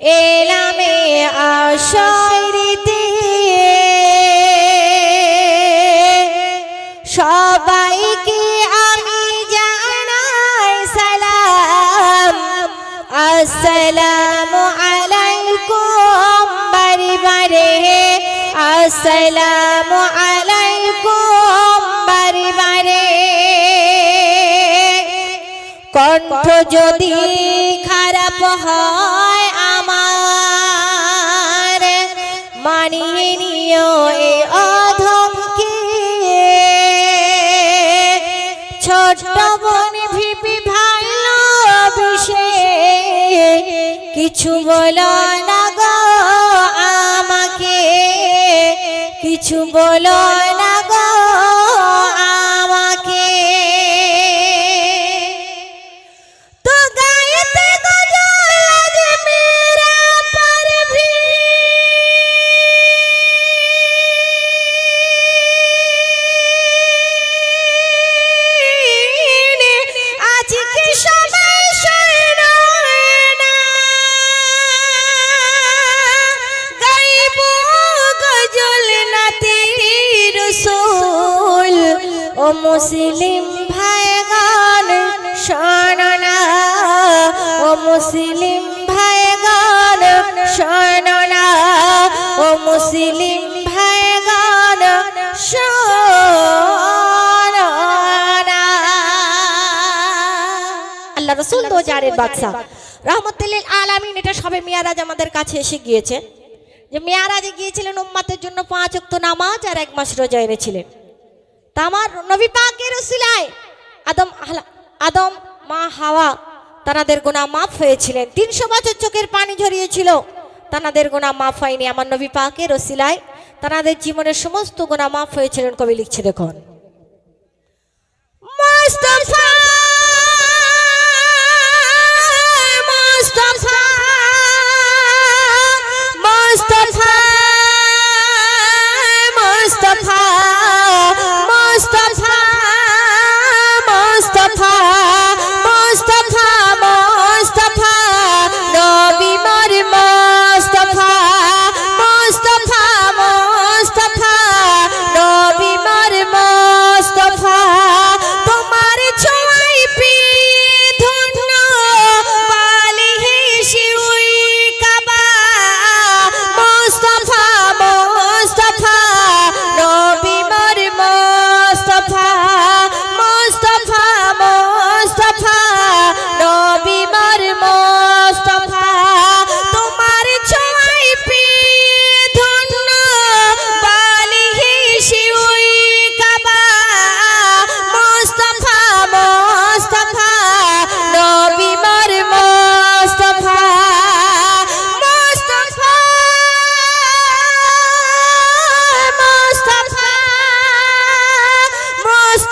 এলামে আশরিতে। সবাইকে আমি জানাই সালাম। আসসালামু আলাইকুম বারে বারে আসসালামু আলাইকুম বারে বারে কণ্ঠ যদি খারাপ হয় মানিয়ে নিও এ অধমকে। ছোট্ট বোন ভিপি ভালোবেসে কিছু বলো না গো আমাকে। কিছু বলো না মুসলিম ভাইগান শোনো ও মুসলিম ভাইগান শোনো ও মুসলিম ভাইগান শোনো আল্লাহ রসুল দো জারের বাদশাহ। রহমতুল্লিল আলামিন এটা সবে মিয়ারাজ আমাদের কাছে এসে গিয়েছে। যে মেয়ারাজে গিয়েছিলেন উম্মাতের জন্য পাঁচ অক্ত নামাজ আর এক মাস রোজা এনেছিলেন। তা আমার নবী পাকের উসিলায় আদম আদম মা হাওয়া তানাদের গোনা মাফ হয়েছিলেন। তিনশো বছর চোখের পানি ঝরিয়েছিল। তানাদের গোনা মাফ হয়নি আমার নবী পাকের ওসিলায় তানাদের জীবনের সমস্ত গোনা মাফ হয়েছিলেন। কবি লিখছে দেখুন। মুস্তাফা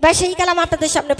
এবার সেই কালাম আপনাদের সামনে